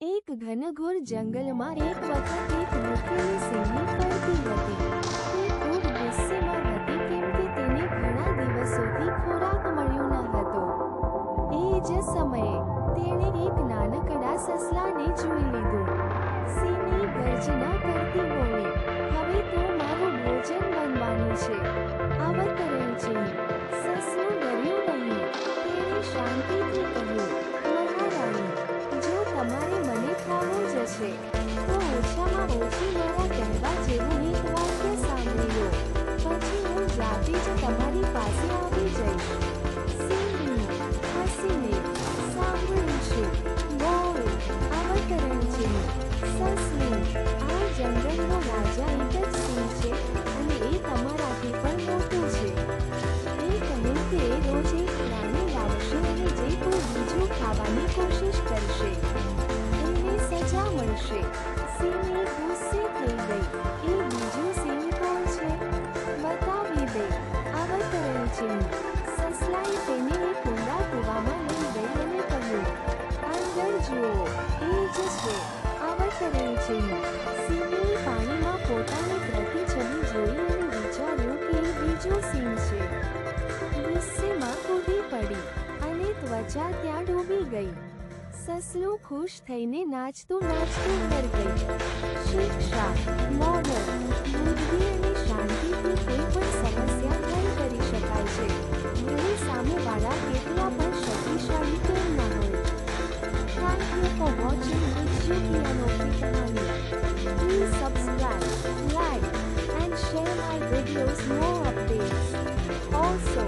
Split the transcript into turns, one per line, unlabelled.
એક ઘનઘોર જંગલમાં એક વખત એક મૂકેલી સિંહણી ફરતી હતી. તે ખૂબ ગુસ્સેમાં હતી કેમ કે તેને ઘણા દિવસોથી ખોરાક મળ્યો ન હતો. એ જ સમયે તેણે એક નાનકડા સસલાને જોઈ લીધું. સિંહની ગર્જના કરતી બોલી હવે તો મારું ભોજન બનવાનું છે. અવતરણ છે. સસલું ડર્યું નહીં. તેણે શાંતિથી છે. તો ઓછામાં ઓછી મારા કહેવા જેવું એક વાક્ય સાંભળ્યો. પછી હું જાતે જ તમારી પાસે આવી જઈશ છે. આ જંગલનો રાજા એક છે અને એ તમારાથી પણ મોટું છે. રોજ એક પ્રાણી લાવશે અને જે કોઈ બીજું ખાવાની કોશિશ કરશે. મળશે સિંહણી ગુસ્સે થઈ ગઈ. એ બીજું સિંહ કોણ છે. બતાવી દે. અવતરણ છે સસલાઈ તેને એક ઊંડા કૂવામાં લઈ ગઈ અને કહ્યું અંદર જુઓ, એ જ છે. અવતરણ છે સિંહણી પાણીમાં પોતાની પ્રતિછબી જોઈ અને વિચાર્યું કે એ બીજું સિંહ છે. ગુસ્સેમાં કૂદી પડી અને ત્વચા ત્યાં ડૂબી ગઈ. સસલું ખુશ થઈને નાચતું નાચતું ગઈ શિક્ષા મોડલ બુદ્ધિ અને શાંતિથી કોઈ પણ સમસ્યા હલ કરી શકાય છે ભલે સામેવાળા કેટલા પણ શક્તિશાળી કેમ ના હોય Thank you for watching Vijay Piano Kihani. Please subscribe, like, and share my videos more updates. Also,